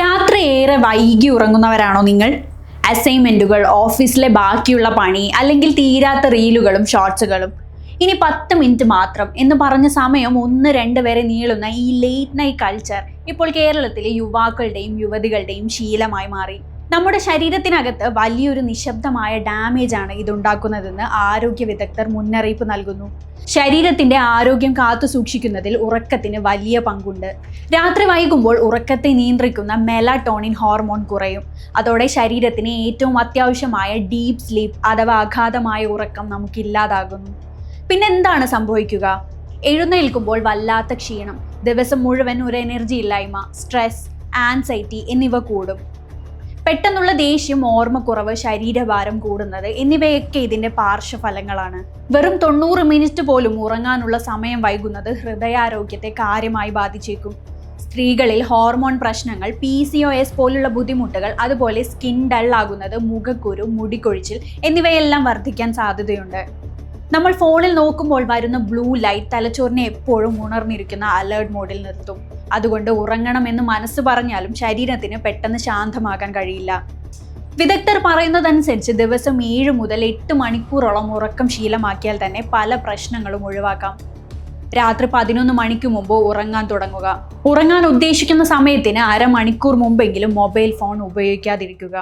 രാത്രി ഏറെ വൈകി ഉറങ്ങുന്നവരാണോ നിങ്ങൾ? അസൈൻമെന്റുകൾ ഓഫീസിലെ ബാക്കിയുള്ള പണി അല്ലെങ്കിൽ തീരാത്ത റീലുകളും ഷോർട്സുകളും. ഇനി പത്ത് മിനിറ്റ് മാത്രം എന്ന് പറഞ്ഞ സമയം ഒന്ന് രണ്ട് വരെ നീളുന്ന ഈ ലേറ്റ് നൈറ്റ് കൾച്ചർ ഇപ്പോൾ കേരളത്തിലെ യുവാക്കളുടെയും യുവതികളുടെയും ശീലമായി മാറി. നമ്മുടെ ശരീരത്തിനകത്ത് വലിയൊരു നിശബ്ദമായ ഡാമേജ് ആണ് ഇതുണ്ടാക്കുന്നതെന്ന് ആരോഗ്യ വിദഗ്ധർ മുന്നറിയിപ്പ് നൽകുന്നു. ശരീരത്തിന്റെ ആരോഗ്യം കാത്തു സൂക്ഷിക്കുന്നതിൽ ഉറക്കത്തിന് വലിയ പങ്കുണ്ട്. രാത്രി വൈകുമ്പോൾ ഉറക്കത്തെ നിയന്ത്രിക്കുന്ന മെലാട്ടോണിൻ ഹോർമോൺ കുറയും. അതോടെ ശരീരത്തിന് ഏറ്റവും അത്യാവശ്യമായ ഡീപ് സ്ലീപ്പ് അഥവാ അഗാധമായ ഉറക്കം നമുക്കില്ലാതാകുന്നു. പിന്നെ എന്താണ് സംഭവിക്കുക? എഴുന്നേൽക്കുമ്പോൾ വല്ലാത്ത ക്ഷീണം ദിവസം മുഴുവൻ ഒരു എനർജി ഇല്ലായ്മ സ്ട്രെസ് ആൻസൈറ്റി എന്നിവ കൂടും. പെട്ടെന്നുള്ള ദേഷ്യം ഓർമ്മക്കുറവ് ശരീരഭാരം കൂടുന്നത് എന്നിവയൊക്കെ ഇതിന്റെ പാർശ്വഫലങ്ങളാണ്. വെറും തൊണ്ണൂറ് മിനിറ്റ് പോലും ഉറങ്ങാനുള്ള സമയം വൈകുന്നത് ഹൃദയാരോഗ്യത്തെ കാര്യമായി ബാധിച്ചേക്കും. സ്ത്രീകളിൽ ഹോർമോൺ പ്രശ്നങ്ങൾ പി സി ഒ എസ് പോലുള്ള ബുദ്ധിമുട്ടുകൾ അതുപോലെ സ്കിൻ ഡൾ ആകുന്നത് മുഖക്കുരു മുടിക്കൊഴിച്ചിൽ എന്നിവയെല്ലാം വർദ്ധിക്കാൻ സാധ്യതയുണ്ട്. നമ്മൾ ഫോണിൽ നോക്കുമ്പോൾ വരുന്ന ബ്ലൂ ലൈറ്റ് തലച്ചോറിനെ എപ്പോഴും ഉണർന്നിരിക്കുന്ന അലേർട്ട് മോഡിൽ നിർത്തും. അതുകൊണ്ട് ഉറങ്ങണമെന്ന് മനസ്സ് പറഞ്ഞാലും ശരീരത്തിന് പെട്ടെന്ന് ശാന്തമാകാൻ കഴിയില്ല. വിദഗ്ധർ പറയുന്നതനുസരിച്ച് ദിവസം ഏഴ് മുതൽ എട്ട് മണിക്കൂറോളം ഉറക്കം ശീലമാക്കിയാൽ തന്നെ പല പ്രശ്നങ്ങളും ഒഴിവാക്കാം. രാത്രി പതിനൊന്ന് മണിക്ക് മുമ്പ് ഉറങ്ങാൻ തുടങ്ങുക. ഉറങ്ങാൻ ഉദ്ദേശിക്കുന്ന സമയത്തിന് അരമണിക്കൂർ മുമ്പെങ്കിലും മൊബൈൽ ഫോൺ ഉപയോഗിക്കാതിരിക്കുക.